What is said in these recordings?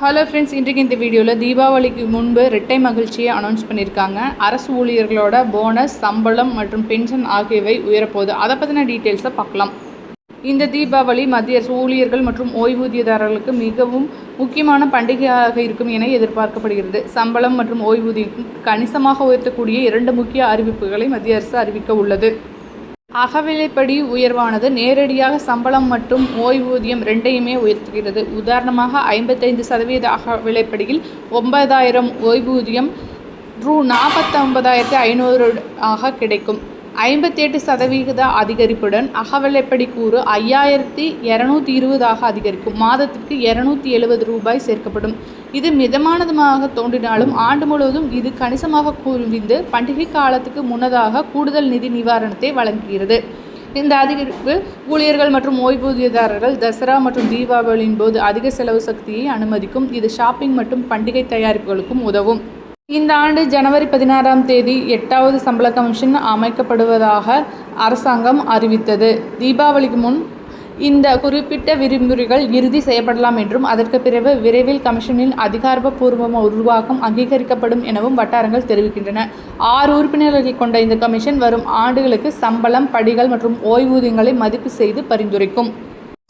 Hello friends இன்றைக்கு இந்த வீடியோவில் தீபாவளிக்கு முன்பு இரட்டை மகிழ்ச்சியை அனௌன்ஸ் பண்ணியிருக்காங்க அரசு ஊழியர்களோட போனஸ் சம்பளம் மற்றும் பென்ஷன் ஆகியவை உயரப்போகுது. அதை பற்றின டீட்டெயில்ஸை பார்க்கலாம். இந்த தீபாவளி மத்திய அரசு ஊழியர்கள் மற்றும் ஓய்வூதியதாரர்களுக்கு மிகவும் முக்கியமான பண்டிகையாக இருக்கும் என எதிர்பார்க்கப்படுகிறது. சம்பளம் மற்றும் ஓய்வூதியம் கணிசமாக உயர்த்தக்கூடிய இரண்டு முக்கிய அறிவிப்புகளை மத்திய அரசு அறிவிக்க உள்ளது. அகவிலைப்படி உயர்வானது நேரடியாக சம்பளம் மற்றும் ஓய்வூதியம் ரெண்டையுமே உயர்த்துகிறது. உதாரணமாக ஐம்பத்தைந்து சதவீத அகவிலைப்படியில் ஒன்பதாயிரம் ஓய்வூதியம் ரூ நாற்பத்தொன்பதாயிரத்தி ஐநூறு ஆக கிடைக்கும். ஐம்பத்தி எட்டு சதவிகித அதிகரிப்புடன் அகவலைப்படி கூறு ஐயாயிரத்தி இரநூத்தி இருபதாக அதிகரிக்கும். மாதத்திற்கு இரநூத்தி எழுபது ரூபாய் சேர்க்கப்படும். இது மிதமானதுமாக தோன்றினாலும் ஆண்டு முழுவதும் இது கணிசமாக குவிந்து பண்டிகை காலத்துக்கு முன்னதாக கூடுதல் நிதி நிவாரணத்தை வழங்குகிறது. இந்த அதிகரிப்பு ஊழியர்கள் மற்றும் ஓய்வூதியதாரர்கள் தசரா மற்றும் தீபாவளியின் போது அதிக செலவு சக்தியை அனுமதிக்கும். இது ஷாப்பிங் மற்றும் பண்டிகை தயாரிப்புகளுக்கும் உதவும். இந்த ஆண்டு ஜனவரி பதினாறாம் தேதி எட்டாவது சம்பள கமிஷன் அமைக்கப்படுவதாக அரசாங்கம் அறிவித்தது. தீபாவளிக்கு முன் இந்த குறிப்பிட்ட விதிமுறைகள் இறுதி செய்யப்படலாம் என்றும் அதற்கு பிறகு விரைவில் கமிஷனின் அதிகாரப்பூர்வ உருவாக்கம் அங்கீகரிக்கப்படும் எனவும் வட்டாரங்கள் தெரிவிக்கின்றன. ஆறு உறுப்பினர்கள் கொண்ட இந்த கமிஷன் வரும் ஆண்டுகளுக்கு சம்பளம் படிகள் மற்றும் ஓய்வூதியங்களை மதிப்பு செய்து பரிந்துரைக்கும்.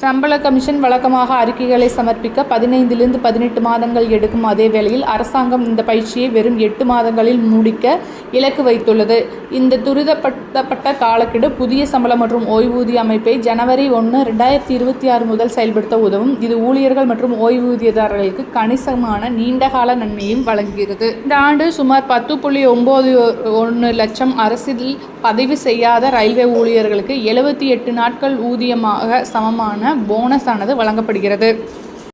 சம்பள கமிஷன் வழக்கமாக அறிக்கைகளை சமர்ப்பிக்க பதினைந்திலிருந்து பதினெட்டு மாதங்கள் எடுக்கும் அதே வேளையில் அரசாங்கம் இந்த பயிற்சியை வெறும் எட்டு மாதங்களில் முடிக்க இலக்கு வைத்துள்ளது. இந்த துரிதப்படுத்தப்பட்ட காலக்கெடு புதிய சம்பளம் மற்றும் ஓய்வூதிய அமைப்பை ஜனவரி ஒன்று ரெண்டாயிரத்தி இருபத்தி ஆறு முதல் செயல்படுத்த உதவும். இது ஊழியர்கள் மற்றும் ஓய்வூதியதாரர்களுக்கு கணிசமான நீண்டகால நன்மையும் வழங்குகிறது. இந்த ஆண்டு சுமார் பத்து புள்ளி ஒம்பது ஒன்று லட்சம் அரசில் பதிவு செய்யாத ரயில்வே ஊழியர்களுக்கு எழுபத்தி எட்டு நாட்கள் ஊதியமாக சமமான போனஸ் ஆனது வழங்கப்படுகிறது.